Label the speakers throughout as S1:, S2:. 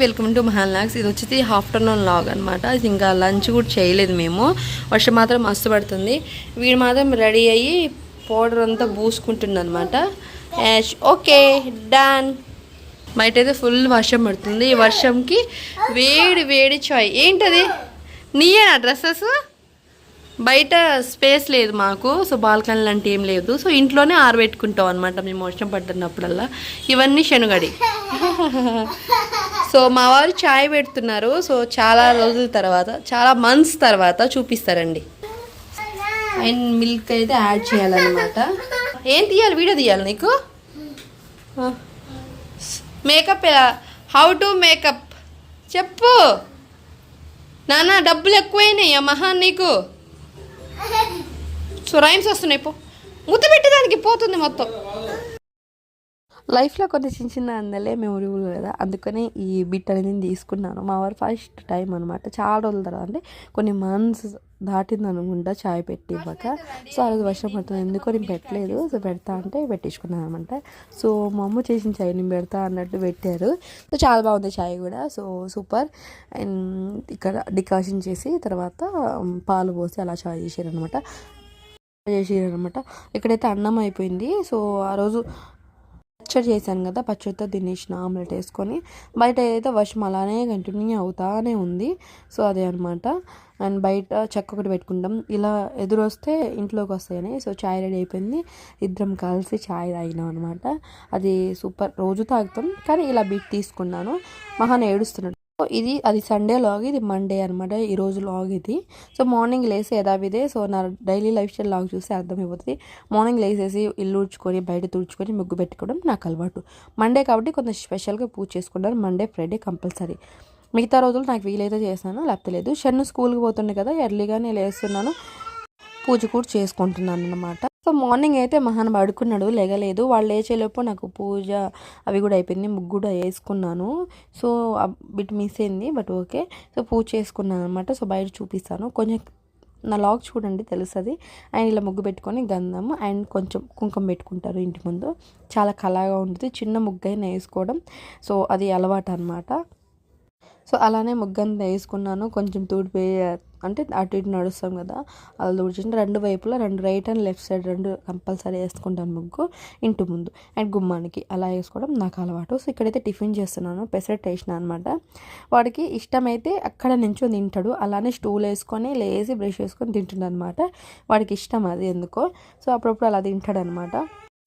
S1: Welcome to మహాల్నాక్స్ ఇది వచ్చేసి afternoon log అనమాట ఇంకా లంచ్ కూడా చేయలేదు మేము. వర్షం మాత్రం మస్తు పడుతుంది. వీడు మాత్రం రెడీ అయ్యి పౌడర్ అంతా పూసుకుంటుంది అనమాట ఓకే డన్ బయట అయితే ఫుల్ వర్షం పడుతుంది. ఈ వర్షంకి వేడి వేడి చాయ్. ఏంటది? నీయేనా డ్రెస్సెస్? బయట స్పేస్ లేదు మాకు. సో బాల్కనీ లాంటి ఏం లేదు. సో ఇంట్లోనే ఆరబెట్టుకుంటాం అనమాట మేము వర్షం పడుతున్నప్పుడల్లా. ఇవన్నీ శనుగడి. సో మా వారు చాయ్ పెడుతున్నారు. సో చాలా రోజుల తర్వాత చాలా మంత్స్ తర్వాత చూపిస్తారండి. అండ్ మిల్క్ అయితే యాడ్ చేయాలన్నమాట. ఏం తీయాలి? వీడియో తీయాలి నీకు? మేకప్ హౌ టు మేకప్ చెప్పు. నాన్న డబ్బులు ఎక్కువైనాయి. మహా నీకు. సో రైమ్స్ వస్తున్నాయి పో. ముద్ద పెట్టేదానికి పోతుంది మొత్తం. లైఫ్లో కొన్ని చిన్న చిన్న అందలే మెమొరబుల్ కదా. అందుకనే ఈ బిట్ అనేది నేను తీసుకున్నాను. మా వారు ఫస్ట్ టైం అనమాట చాలా రోజుల తర్వాత అంటే కొన్ని మంత్స్ దాటింది అనుకుంటా చాయ్ పెట్టి ఇవ్వక. సో ఆ రోజు వర్షం పడుతుంది. ఎందుకో నేను పెట్టలేదు. సో పెడతా అంటే పెట్టించుకున్నాను అనమాట సో మా అమ్మ చేసిన చాయ్ నేను పెడతా అన్నట్టు పెట్టారు. సో చాలా బాగుంది చాయ్ కూడా. So super. అండ్ ఇక్కడ డికాషన్ చేసి తర్వాత పాలు పోసి అలా చాయ్ చేసారు అనమాట చేసారు అనమాట ఇక్కడైతే అన్నం అయిపోయింది. సో ఆ రోజు పచ్చడి చేశాను కదా పచ్చడితో తినేసిన ఆమ్లెట్ వేసుకొని. బయట ఏదైతే వర్షం అలానే కంటిన్యూ అవుతానే ఉంది. సో అదే అనమాట అండ్ బయట చెక్క ఒకటి పెట్టుకుంటాం. ఇలా ఎదురొస్తే ఇంట్లోకి వస్తాయని. సో చాయ్ రెడీ అయిపోయింది. ఇద్దరం కలిసి ఛాయ్ తాగినాం అనమాట అది సూపర్. రోజు తాగుతాం. కానీ ఇలా బిట్ తీసుకున్నాను. మహాన్ ఏడుస్తున్నాడు. ఇది అది సండే లాగ్ ఇది మండే అనమాట ఈ రోజు లాగ్ ఇది. సో మార్నింగ్ లేసి యథావిధే సో నా డైలీ లైఫ్ స్టైల్ లాగ్ చూస్తే అర్థమైపోతుంది. మార్నింగ్ లేసేసి ఇల్లు ఉడ్చుకొని బయట తుడుచుకొని ముగ్గు పెట్టుకోవడం నాకు అలవాటు. మండే కాబట్టి కొంచెం స్పెషల్గా పూజ చేసుకుంటారు మండే ఫ్రైడే కంపల్సరీ మిగతా రోజులు నాకు వీలైతే చేస్తాను లేకపోతే లేదు. షన్ను స్కూల్కి పోతుండే కదా ఎర్లీగానే లేస్తున్నాను. పూజ కూడా చేసుకుంటున్నాను అనమాట సో మార్నింగ్ అయితే మహాన్ పడుకున్నాడు లేగలేదు. వాళ్ళు లేచేలోపు నాకు పూజ అవి కూడా అయిపోయింది ముగ్గు కూడా వేసుకున్నాను. సో బిట్ మిస్ అయింది బట్ ఓకే. సో పూజ చేసుకున్నాను అనమాట సో బయట చూపిస్తాను. కొంచెం నా లాగ్ చూడండి తెలుస్తుంది అండ్ ఇలా ముగ్గు పెట్టుకొని గంధం అండ్ కొంచెం కుంకుమ పెట్టుకుంటారు ఇంటి ముందు. చాలా కళగా ఉంటుంది. చిన్న ముగ్గు అయినా వేసుకోవడం. సో అది అలవాటు అనమాట సో అలానే ముగ్గని వేసుకున్నాను. కొంచెం తూడిపోయి అంటే అటు ఇటు నడుస్తాం కదా అలా తుడిచి రెండు వైపులా రెండు రైట్ అండ్ లెఫ్ట్ సైడ్ రెండు కంపల్సరీ వేసుకుంటాను ముగ్గు ఇంటి ముందు అండ్ గుమ్మానికి. అలా వేసుకోవడం నాకు అలవాటు. సో ఇక్కడైతే టిఫిన్ చేస్తున్నాను పెసరెట్ వేసిన అనమాట వాడికి ఇష్టమైతే అక్కడ నుంచో తింటాడు. అలానే స్టూల్ వేసుకొని లేసి బ్రష్ వేసుకొని తింటుండ అనమాట వాడికి ఇష్టం అది ఎందుకో. సో అప్పుడప్పుడు అలా తింటాడు అనమాట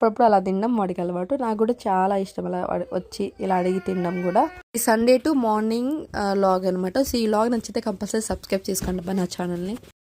S1: అప్పుడప్పుడు అలా తినడం వాడికి అలవాటు. నాకు కూడా చాలా ఇష్టం అలా వచ్చి ఇలా అడిగి తినడం కూడా. ఈ సండే టు మార్నింగ్ లాగ్ అనమాట. సో ఈ లాగ్ నచ్చితే కంపల్సరీ సబ్స్క్రైబ్ చేసుకోండి నా ఛానల్ని